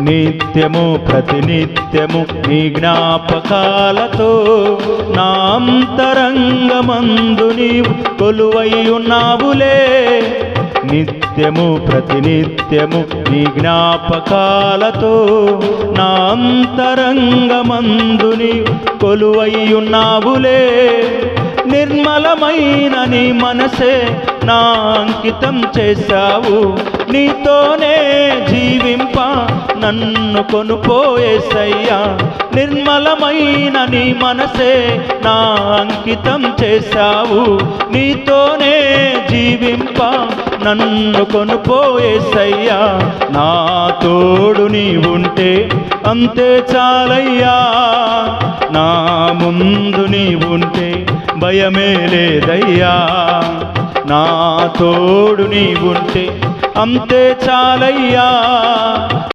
నిత్యము ప్రతినిత్యము నీ జ్ఞాపకాలతో నాంతరంగమందు నీవు కొలువై ఉన్నావులే నిత్యము ప్రతినిత్యము నీ జ్ఞాపకాలతో నాంతరంగమందుని అంతరంగమందు నీవు కొలువై నిర్మలమైన నీ మనసే నా అంకితం చేశావు. నీతోనే జీవింపా నన్ను కొనుపోయేసయ్యా నిర్మలమైన నీ మనసే నా అంకితం చేశావు. నీతోనే జీవింప నన్ను కొనుపోయేసయ్యా నా తోడు నీ ఉంటే అంతే చాలయ్యా. నా ముందు నీ ఉంటే భయమే లేదయ్యా. నా తోడు నీ ఉంటే అంతే చాలయ్యా.